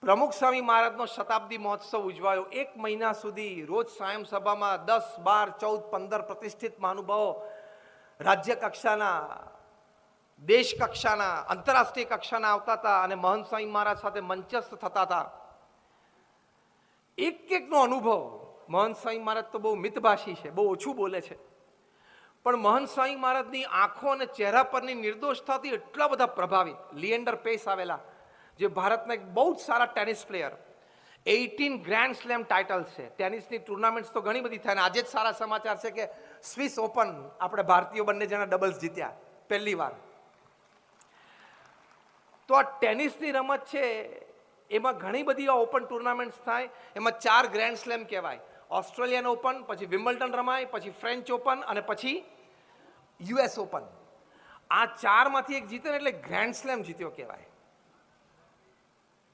પ્રમુખ સ્વામી મહારાજનો શતાબ્દી મહોત્સવ ઉજવાયો. એક મહિના સુધી રોજ સાયમ સભામાં દસ, બાર, ચૌદ, પંદર પ્રતિષ્ઠિત મહાનુભાવો રાજ્ય કક્ષાના, દેશ કક્ષાના, આંતરરાષ્ટ્રીય કક્ષાના આવતા હતા અને મહંત સ્વામી મહારાજ સાથે મંચસ્થ થતા હતા. એક એકનો અનુભવ. મહંત સ્વામી મહારાજ તો બહુ મિતભાષી છે, બહુ ઓછું બોલે છે. પણ મહંત સ્વામી મહારાજની આંખો અને ચહેરા પરની નિર્દોષતાથી એટલા બધા પ્રભાવિત. લિએન્ડર પેસ આવેલા. જે ભારતના એક બહુ જ સારા tennis player. Eighteen grand slam title છે. ટેનિસની ટુર્નામેન્ટ્સ તો ઘણી બધી થાય અને આજે જ સારા સમાચાર છે કે સ્વિસ ઓપન આપણે ભારતીયો બંને જણા ડબલ્સ જીત્યા પહેલી વાર. તો આ ટેનિસની રમત છે, એમાં ઘણી બધી ઓપન ટુર્નામેન્ટ્સ થાય, એમાં ચાર ગ્રેન્ડ સ્લેમ કહેવાય. ઓસ્ટ્રેલિયન ઓપન, પછી વિમ્બલ્ટન રમાય, પછી ફ્રેન્ચ ઓપન અને પછી યુએસ ઓપન. આ ચારમાંથી એક જીતે એટલે ગ્રેન્ડ સ્લેમ જીત્યો કહેવાય.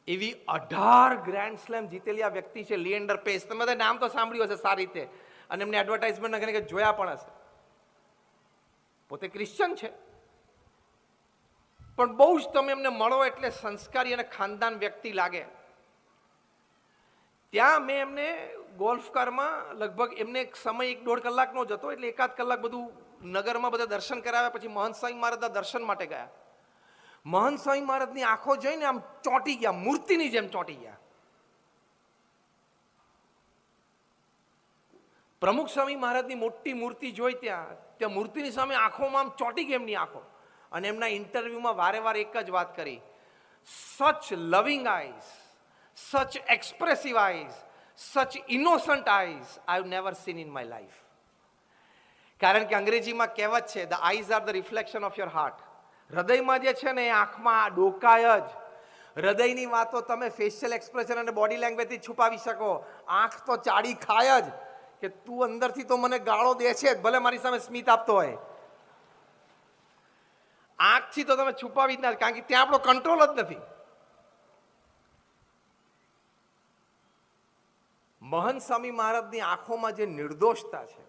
એવી અઢાર ગ્રેન્ડ સ્લેમ જીતેલી આ વ્યક્તિ છે લિએન્ડર પેસ તમે બધા નામ તો સાંભળ્યું હશે સારી રીતે. અને એમને એડવર્ટાઇઝમેન્ટ વખત જોયા પણ હશે. પોતે ક્રિશ્ચન છે. પણ બહુ જ તમે એમને મળો એટલે સંસ્કારી અને ખાનદાન વ્યક્તિ લાગે. ત્યાં મેં એમને ગોલ્ફ કારમાં લગભગ એમને એક સમય એક દોઢ કલાકનો જ હતો, એટલે એકાદ કલાક બધું નગરમાં બધા દર્શન કરાવ્યા, પછી મહંત સાંઈ મહારાજના દર્શન માટે ગયા. મહંત સ્વામી મહારાજની આંખો જોઈને આમ ચોંટી ગયા, મૂર્તિની જેમ ચોંટી ગયા. પ્રમુખ સ્વામી મહારાજની મોટી મૂર્તિ જોઈ ત્યાં ત્યાં મૂર્તિની સામે આંખોમાં આમ ચોંટી ગઈ એમની આંખો. અને એમના ઇન્ટરવ્યુમાં વારે વારે એક જ વાત કરી. સચ લવિંગ eyes such expressive eyes such innocent eyes I have never seen in my life કારણ કે અંગ્રેજીમાં કહેવત છે the eyes are the reflection of your heart હૃદયમાં જે છે ને એ આંખમાં ડોકાય જ. હૃદયની વાતો તમે ફેશિયલ એક્સપ્રેશન અને બોડી લેંગ્વેજથી છુપાવી શકો. આંખ તો ચાડી ખાય જ. કે તું અંદરથી તો મને ગાળો દે છે જ, ભલે મારી સામે સ્મિત આપતો હોય. આંખથી તો તમે છુપાવી જ ના, કારણ કે ત્યાં આપણો કંટ્રોલ જ નથી. મહંત સ્વામી મહારાજની આંખોમાં જે નિર્દોષતા છે.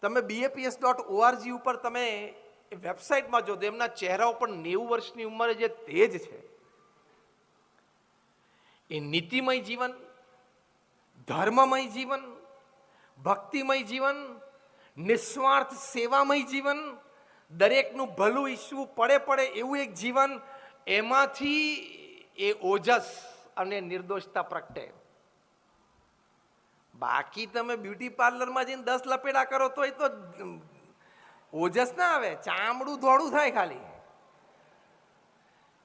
તમે બીએપીએસ ડોટ ઓઆરજી ઉપર તમે વેબસાઇટમાં જો એમના ચહેરા ઉપર નેવું વર્ષની ઉંમરે જે તેજ છે. એ નીતિમય જીવન, ધર્મમય જીવન, ભક્તિમય જીવન, નિસ્વાર્થ સેવામય જીવન, દરેકનું ભલું ઈચ્છવું પડે પડે એવું એક જીવન, એમાંથી એ ઓજસ અને નિર્દોષતા પ્રગટે. બાકી તમે બ્યુટી પાર્લરમાં જઈને દસ લપેડા કરો તો એ તો ઓજસ ના આવે, ચામડું ધોળું થાય ખાલી.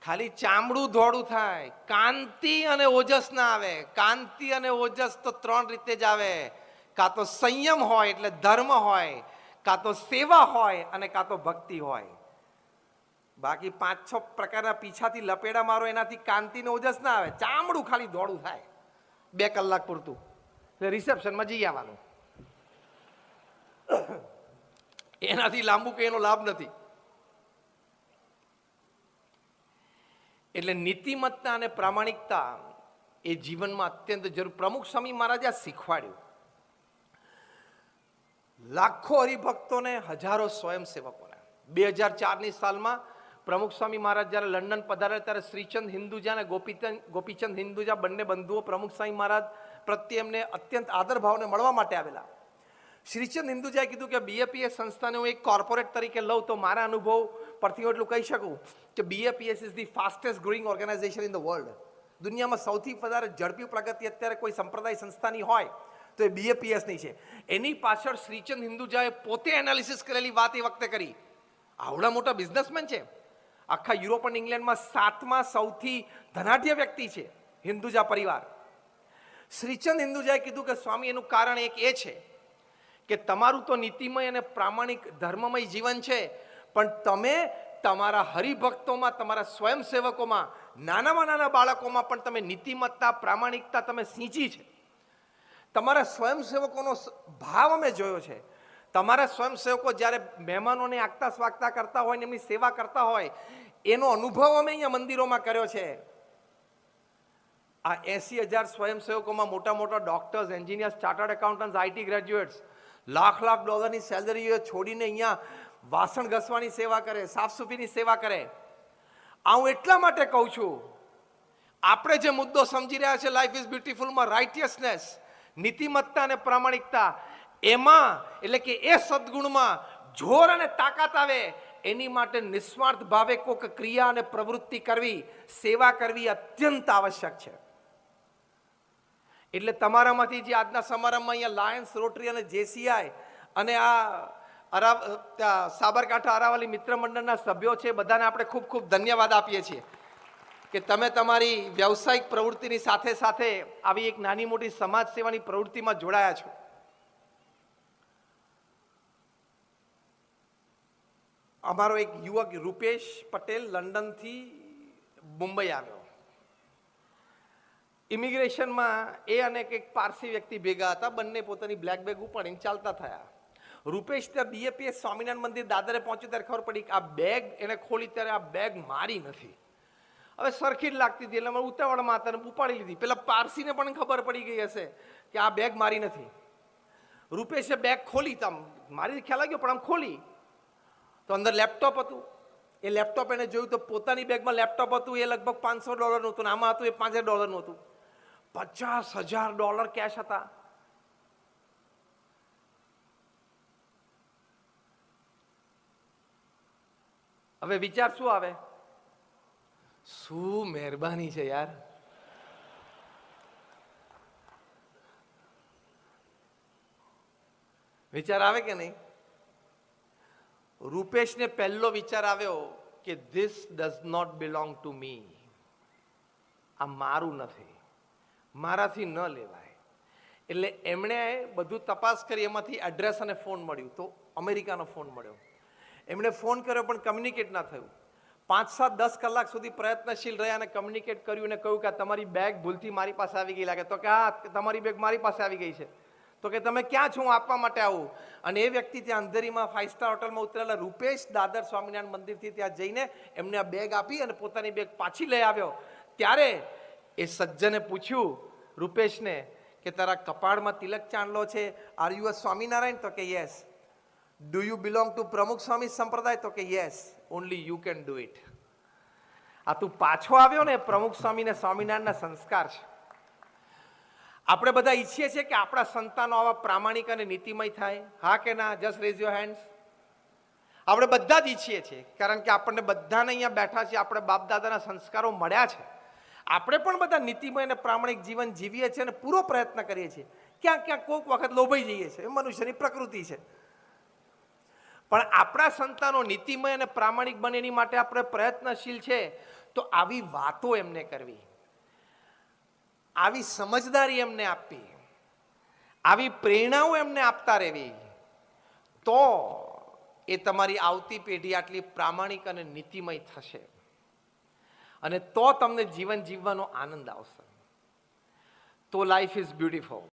ખાલી ચામડું ધોળું થાય. કાંતિ અને ઓજસ ના આવે. કાંતિ અને ઓજસ તો ત્રણ રીતે જ આવે. કાં તો સંયમ હોય એટલે ધર્મ હોય, કાં તો સેવા હોય અને કાં તો ભક્તિ હોય. બાકી પાંચ છ પ્રકારના પીછાથી લપેડા મારો એનાથી કાંતિ ને ઓજસ ના આવે. ચામડું ખાલી ધોળું થાય. બે કલાક પૂરતું. રિસેપ્શનમાં જઈ આવવાનું. એનાથી લાંબુ કે એનો લાભ નથી. એટલે નીતિમત્તા અને પ્રામાણિકતા એ જીવનમાં અત્યંત જરૂર. પ્રમુખ સ્વામી મહારાજે શીખવાડ્યું. લાખો હરિભક્તોને હજારો સ્વયંસેવકોને બે હજાર ચારની સાલમાં પ્રમુખ સ્વામી મહારાજ જ્યારે લંડન પધાર્યા ત્યારે શ્રીચંદ હિન્દુજા અને ગોપીચંદ ગોપીચંદ હિન્દુજા બંને બંધુઓ પ્રમુખ સ્વામી મહારાજ પ્રત્યે એમને અત્યંત આદર ભાવને મળવા માટે આવેલા. શ્રીચંદ હિન્દુજાએ કીધું કે બીએપીએસ સંસ્થાને હું એક કોર્પોરેટ તરીકે લઉં તો મારા અનુભવ પરથી હું એટલું કહી શકું કે BAPS is the fastest growing organization in the world દુનિયામાં સૌથી વધારે ઝડપી પ્રગતિ અત્યારે કોઈ સંપ્રદાય સંસ્થાની હોય તો એ બીએપીએસની છે. એની પાછળ શ્રીચંદ હિન્દુજાએ પોતે એનાલિસિસ કરેલી વાત એ વખતે કરી. આવડા મોટા બિઝનેસમેન છે. આખા યુરોપ અને ઇંગ્લેન્ડમાં સાતમા સૌથી ધનાઢ્ય વ્યક્તિ છે. હિન્દુજા પરિવાર. શ્રીચંદ હિન્દુજાએ કીધું કે સ્વામી, એનું કારણ એક એ છે કે તમારું તો નીતિમય અને પ્રામાણિક ધર્મમય જીવન છે, પણ તમે તમારા હરિભક્તોમાં, તમારા સ્વયંસેવકોમાં, નાનામાં નાના બાળકોમાં પણ તમે નીતિમત્તા, પ્રામાણિકતા તમે સિંચી છે. તમારા સ્વયંસેવકોનો ભાવ અમે જોયો છે. તમારા સ્વયંસેવકો જ્યારે મહેમાનોને આગતા સ્વાગતા કરતા હોય ને એમની સેવા કરતા હોય, એનો અનુભવ અમે અહીંયા મંદિરોમાં કર્યો છે. આ એસી હજાર સ્વયંસેવકોમાં મોટા મોટા doctors, engineers, chartered accountants IT graduates lakh lakh ડોલરની સેલરીઓ છોડીને અહીંયા વાસણ ઘસવાની સેવા કરે, સાફસૂફીની સેવા કરે. આ હું એટલા માટે કહું છું, આપણે જે મુદ્દો સમજી રહ્યા છે લાઈફ ઇઝ બ્યુટીફુલમાં રાઇટિયસનેસ નીતિમત્તા અને પ્રામાણિકતા, એમાં એટલે કે એ સદગુણમાં જોર અને તાકાત આવે, એની માટે નિસ્વાર્થ ભાવે કોઈક ક્રિયા અને પ્રવૃત્તિ કરવી, સેવા કરવી અત્યંત આવશ્યક છે. એટલે તમારામાંથી જે આજના સમારંભમાં અહીંયા લાયન્સ, રોટરી અને જેસીઆઈ અને આ અરાવ સાબરકાંઠા અરાવલી મિત્ર મંડળના સભ્યો છે, બધાને આપણે ખૂબ ખૂબ ધન્યવાદ આપીએ છીએ કે તમે તમારી વ્યવસાયિક પ્રવૃત્તિની સાથે સાથે આવી એક નાની મોટી સમાજ સેવાની પ્રવૃત્તિમાં જોડાયા છો. અમારો એક યુવક રૂપેશ પટેલ લંડનથી મુંબઈ આવ્યો. ઇમિગ્રેશનમાં એ અને એક પારસી વ્યક્તિ ભેગા હતા, બંને પોતાની બ્લેક બેગ ઉપાડીને ચાલતા થયા. રૂપેશ ત્યાં બીએપીએસ સ્વામિનારાયણ મંદિર દાદરે પહોંચ્યું ત્યારે ખબર પડી કે આ બેગ એને ખોલી ત્યારે આ બેગ મારી નથી. હવે સરખી જ લાગતી હતી, એટલે અમે ઉતાવળમાં હતા અને ઉપાડી લીધી. પેલા પારસીને પણ ખબર પડી ગઈ હશે કે આ બેગ મારી નથી. રૂપેશે બેગ ખોલી તમ મારી ખ્યાલ આવ્યો, પણ આમ ખોલી. તો અંદર લેપટોપ હતું. એ લેપટોપ એને જોયું તો પોતાની બેગમાં લેપટોપ હતું, એ લગભગ પાંચસો ડોલરનું હતું ને આમાં હતું એ પાંચ ડોલરનું હતું. પચાસ હજાર ડોલર કેશ હતા. હવે વિચાર શું આવે? શું મહેરબાની છે યાર? વિચાર આવે કે નહીં? રૂપેશને પહેલો વિચાર આવ્યો કે this does not belong to me આ મારું નથી. મારાથી ન લેવાય. એટલે એમણે બધું તપાસ કરી, એમાંથી એડ્રેસ અને ફોન મળ્યું તો અમેરિકાનો ફોન મળ્યો. એમણે ફોન કર્યો, પણ કમ્યુનિકેટ ના થયું. પાંચ, સાત, દસ કલાક સુધી પ્રયત્નશીલ રહ્યા અને કમ્યુનિકેટ કર્યું અને કહ્યું કે તમારી બેગ ભૂલથી મારી પાસે આવી ગઈ લાગે. તો કે હા, તમારી બેગ મારી પાસે આવી ગઈ છે. તો કે તમે ક્યાં છો, હું આપવા માટે આવું. અને એ વ્યક્તિ ત્યાં અંધેરીમાં ફાઇવ સ્ટાર હોટલમાં ઉતરેલા રૂપેશ દાદર સ્વામિનારાયણ મંદિરથી ત્યાં જઈને એમને આ બેગ આપી અને પોતાની બેગ પાછી લઈ આવ્યો. ત્યારે એ સજ્જને પૂછ્યું, રૂપેશને, કે તારા કપાળમાં તિલક ચાંદલો છે? Are you a Swaminarayan? તો કે yes do you belong to Pramukh Swami સંપ્રદાય? તો કે yes only you can do it આ તું પાછો આવ્યો ને, પ્રમુખ સ્વામી ને સ્વામિનારાયણના સંસ્કાર છે. આપણે બધા ઈચ્છીએ છીએ કે આપણા સંતાનો આવા પ્રામાણિક અને નીતિમય થાય. હા કે ના? જસ્ટ રેઝ યોર હેન્ડ્સ આપણે બધા જ ઈચ્છીએ છીએ, કારણ કે આપણને બધાને અહીંયા બેઠા છીએ, આપણે બાપ સંસ્કારો મળ્યા છે. આપણે પણ બધા નીતિમય અને પ્રામાણિક જીવન જીવીએ છીએ અને પૂરો પ્રયત્ન કરીએ છીએ. ક્યાંક ક્યાંક કોઈક વખત લોભાઈ જઈએ છીએ. એ મનુષ્યની પ્રકૃતિ છે. પણ આપણા સંતાનો નીતિમય અને પ્રામાણિક બને એની માટે આપણે પ્રયત્નશીલ છે, તો આવી વાતો એમને કરવી. આવી સમજદારી એમને આપવી. આવી પ્રેરણાઓ એમને આપતા રહેવી. તો એ તમારી આવતી પેઢી આટલી પ્રામાણિક અને નીતિમય થશે. અને તો તમને જીવન જીવવાનો આનંદ આવશે. તો લાઈફ ઇઝ બ્યુટીફુલ